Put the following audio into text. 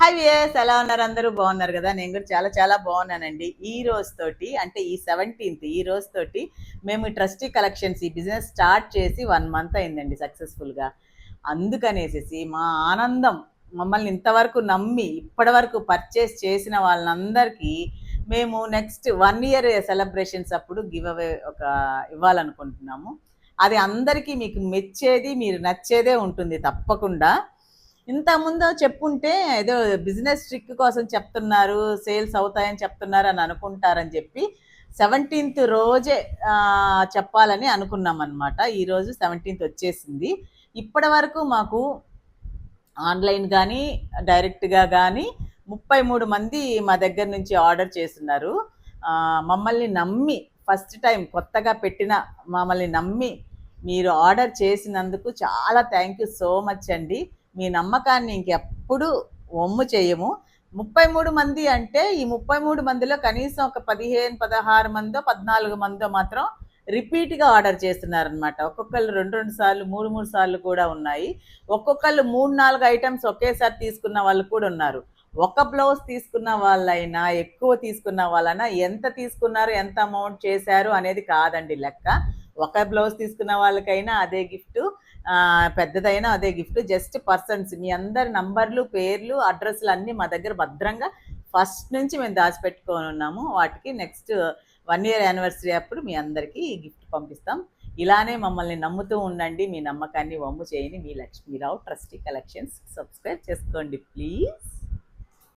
High వియస్ ఎలా ఉన్నారు? అందరూ బాగున్నారు కదా? నేను కూడా చాలా చాలా బాగున్నానండి. ఈ రోజు తోటి అంటే ఈ సెవెంటీన్త్ ఈ రోజు తోటి మేము ట్రస్టీ కలెక్షన్స్ ఈ బిజినెస్ స్టార్ట్ చేసి వన్ మంత్ అయిందండి సక్సెస్ఫుల్గా అందుకనేసి మా ఆనందం మమ్మల్ని ఇంతవరకు నమ్మి ఇప్పటివరకు పర్చేస్ చేసిన వాళ్ళందరికీ మేము నెక్స్ట్ వన్ ఇయర్ సెలబ్రేషన్స్ అప్పుడు గివ్ అవే ఒక ఇవ్వాలనుకుంటున్నాము. అది అందరికీ మీకు మెచ్చేది మీరు నచ్చేదే ఉంటుంది తప్పకుండా. ఇంతకుముందు చెప్పుంటే ఏదో బిజినెస్ ట్రిక్ కోసం చెప్తున్నారు సేల్స్ అవుతాయని చెప్తున్నారు అని అనుకుంటారని చెప్పి సెవెంటీన్త్ రోజే చెప్పాలని అనుకున్నాం అనమాట ఈరోజు సెవెంటీన్త్ వచ్చేసింది. ఇప్పటి వరకు మాకు ఆన్లైన్ కానీ డైరెక్ట్గా కానీ ముప్పై మూడు మంది మా దగ్గర నుంచి ఆర్డర్ చేస్తున్నారు. మమ్మల్ని నమ్మి ఫస్ట్ టైం కొత్తగా పెట్టిన మమ్మల్ని నమ్మి మీరు ఆర్డర్ చేసినందుకు చాలా థ్యాంక్ యూ సో మచ్ అండి. మీ నమ్మకాన్ని ఇంకెప్పుడు ఒమ్ము చేయము. ముప్పై మూడు మంది అంటే ఈ ముప్పై మూడు మందిలో కనీసం ఒక పదిహేను పదహారు మందో పద్నాలుగు మందో మాత్రం రిపీట్గా ఆర్డర్ చేస్తున్నారనమాట ఒక్కొక్కళ్ళు రెండు రెండు సార్లు మూడు మూడు సార్లు కూడా ఉన్నాయి. ఒక్కొక్కళ్ళు మూడు నాలుగు ఐటమ్స్ ఒకేసారి తీసుకున్న వాళ్ళు కూడా ఉన్నారు. ఒక బ్లౌజ్ తీసుకున్న వాళ్ళైనా ఎక్కువ తీసుకున్న వాళ్ళైనా ఎంత తీసుకున్నారు ఎంత అమౌంట్ చేశారు అనేది కాదండి లెక్క. ఒక బ్లౌజ్ తీసుకున్న వాళ్ళకైనా అదే గిఫ్ట్. పెద్దదైనా అదే గిఫ్ట్ జస్ట్ పర్సన్స్ మీ అందరి నంబర్లు పేర్లు అడ్రస్లు అన్నీ మా దగ్గర భద్రంగా ఫస్ట్ నుంచి మేము దాచిపెట్టుకొని ఉన్నాము. వాటికి నెక్స్ట్ వన్ ఇయర్ యానివర్సరీ అప్పుడు మీ అందరికీ ఈ గిఫ్ట్ పంపిస్తాం. ఇలానే మమ్మల్ని నమ్ముతూ ఉండండి. మీ నమ్మకాన్ని వమ్ము చేయని మీ లక్ష్మీరావు ట్రస్టీ కలెక్షన్స్ సబ్స్క్రైబ్ చేసుకోండి ప్లీజ్